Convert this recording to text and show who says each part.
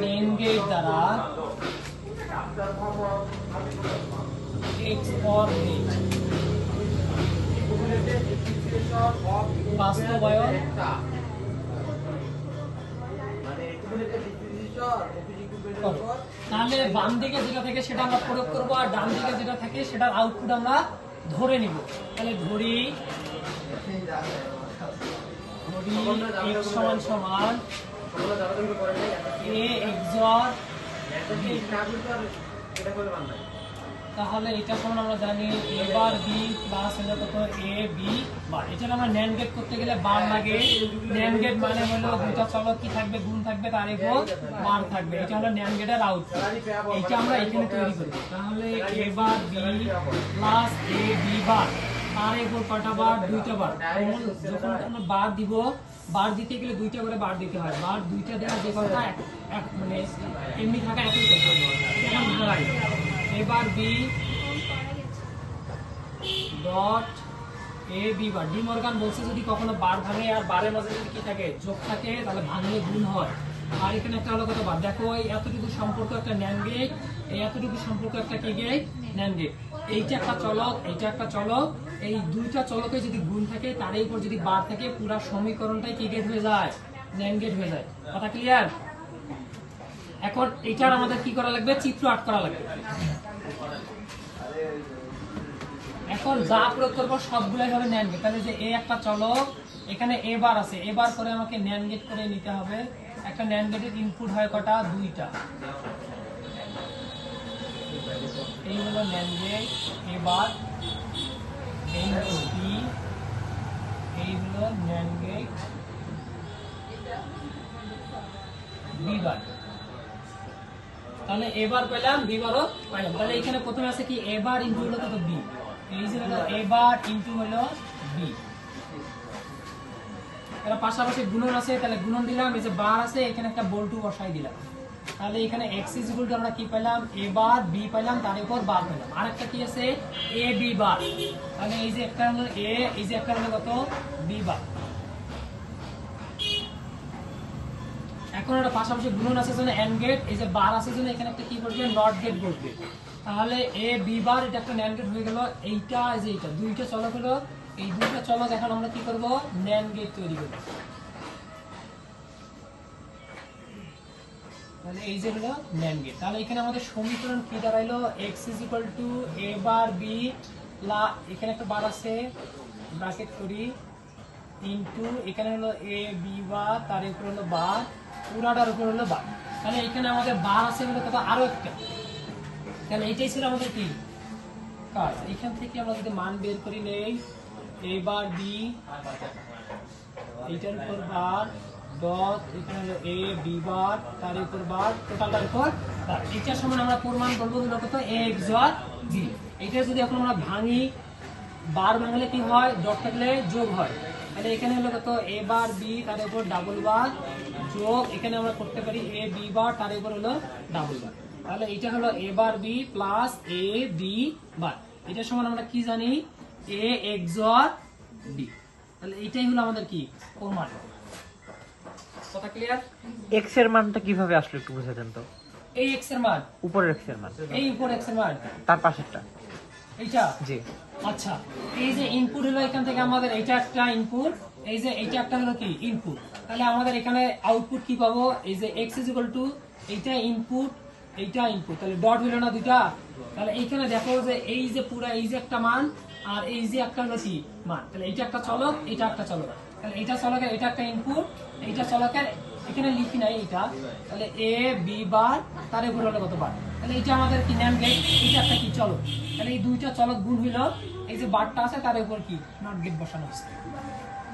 Speaker 1: Main gate দ্বারা। তাহলে বাম দিকে যেটা থাকে সেটা আমরা প্রয়োগ করব, আর ডান দিকে যেটা থাকে সেটার আউটপুট আমরা ধরে নিব তাহলে ধরি x সমান তাহলে এটা সমান আমরা জানি a বার b প্লাস হলো কত? A b বার এটা আমরা ন্যান্ড গেট করতে গেলে বার লাগে। ন্যান্ড গেট মানে হলো দুটো চলক কি থাকবে? গুণ থাকবে তার উপর বার থাকবে। এটা হলো ন্যান্ড গেটের আউটপুট এটা আমরা এখানে তৈরি করব তাহলে a bar b plus a b bar তার উপর কটা বার দুইটা বার যখন আমরা বার দিব বার দিতে গেলে দুইটা করে বার দিতে হয়। বার দুইটা দেওয়া যে কথা, এক মানে এমনি থাকা একই কথা। এখন এবার B, dot, A, B bar. De Morgan বলছে যদি কখনো বার ভাঙে আর বারের মাঝে যদি কি থাকে, যোগ থাকে, তাহলে ভাঙলে গুণ হয়। আর এখানে একটা হলো কত বার দেখো এই এতটুকু সম্পর্ক একটা ন্যান গেট এই এতটুকু সম্পর্ক একটা কি গেট ন্যান গেট এইটা একটা চলক, এইটা একটা চলক, এই দুইটা চলকে যদি গুণ থাকে, তার উপর যদি বার থাকে, পুরো সমীকরণটাই কি গেট হয়ে যায়? ন্যান গেট হয়ে যায়। কথা ক্লিয়ার এখন এটার আমাদের কি করা লাগবে? চিত্র আট করা লাগবে। এখন যা প্রয়োগ করব, সবগুলাই হবে ন্যান গেট তাহলে যে এ একটা চলক, এখানে এবার আছে। এবার করে আমাকে ন্যান গেট করে নিতে হবে। একটা ন্যান গেটের ইনপুট হয় কটা? দুইটা। এই হলো ন্যান গেট এ বার এই হলো বি এই হলো ন্যান গেট বি বার তাহলে এবার পেলাম বি বারও পাইলাম। তাহলে এখানে প্রথমে আছে কি? এবার ইনটু হলো কত? বি এই যে হলো এবার ইনটু হলো বি পাশাপাশি গুণন আছে, তাহলে গুণন দিলাম, এই যে বার আছে, এখানে একটা বল্টু বসাই দিলাম। তাহলে এখানে এক্স ইজ ইকুয়াল টু আমরা কি পেলাম এ বার বি পেলাম তার উপর বার পেলাম আরেকটা কি আছে? A B bar. তাহলে এই যে একটা হলো এ এই যে একটা হলো কত? B bar. এখন একটা পাশাপাশি গুণন আছে জন্য এন্ড গেট এই যে বার আছে জন্য এখানে একটা কি বলবে নট গেট বলবে তাহলে এ বি বার, এটা একটা ন্যান্ড গেট হয়ে গেল। এইটা, এই যে এইটা, দুইটা চলক হলো। এই দুইটা চলক এখন আমরা কি করব? ন্যান্ড গেট তৈরি করব। তাহলে এই যে হলো ন্যান্ড গেট তাহলে এখানে আমাদের সমীকরণ কি দাঁড়াইলো? X is equal to a bar লা এখানে একটা বার আছে ব্র্যাকেট করি ইনটু এখানে হলো এ বি বার তার উপর হলো বার পুরাটার উপর হলো বার তাহলে এখানে আমাদের বার আছে হলো কত আরও একটা। তাহলে এইটাই ছিল আমাদের কি? কাজ। এখান থেকে আমরা যদি মান বের করি নেই এ বার বি এইটার উপর বার ডট এখানে এ বি বার, তার উপর বার টোটালটার উপর এটার সমান আমরা প্রমাণ করব কত? এ এক্স বার বি এটা যদি এখন আমরা ভাঙি, বার ভাঙলে কি হয়? ডট থাকলে যোগ হয়। তাহলে এখানে হলো কত? এ বার বি তার উপর ডাবল বার যোগ। এখানে আমরা করতে পারি এ বি বার, তার উপর হলো ডাবল বার। তাহলে এটা হলো A bar B plus A B bar. এটার সমান আমরা কি জানি? এ এক্সর বি তাহলে এটাই হলো আমাদের কি? প্রমাণ কথা ক্লিয়ার
Speaker 2: এক্সের মানটা কীভাবে আসলো একটু তো।
Speaker 1: এই এক্সের মান।
Speaker 2: উপরের এক্সের মান।
Speaker 1: এই উপর এক্সের মান।
Speaker 2: তার পাশেরটা।
Speaker 1: এইটা?
Speaker 2: জি।
Speaker 1: আচ্ছা। এই যে ইনপুট হলো এখান থেকে আমাদের এইটা একটা ইনপুট এই যে এইটা একটা হলো কি? ইনপুট তাহলে আমাদের এখানে আউটপুট কি পাবো? এই যে এক্স ইজ ইকুয়াল টু এইটা ইনপুট এইটা ইনপুট তাহলে ডট হলো না দুইটা? তাহলে এইখানে দেখো যে এই যে পুরা এই যে একটা মান আর এই যে একটা হলো কি মান তাহলে এইটা একটা চলক এটা একটা চলক। তাহলে এটা চলকের এটা একটা ইনপুট এইটা চলকের, এখানে লিখি নাই এটা তাহলে এ বি বার তার উপর হলো কত বার তাহলে এটা আমাদের কি ন্যান গেট এটা একটা কি চলক? তাহলে এই দুইটা চলক গুণ হইল, এই যে বারটা আছে, তার উপর কি? নট গেট বসানো হয়েছে।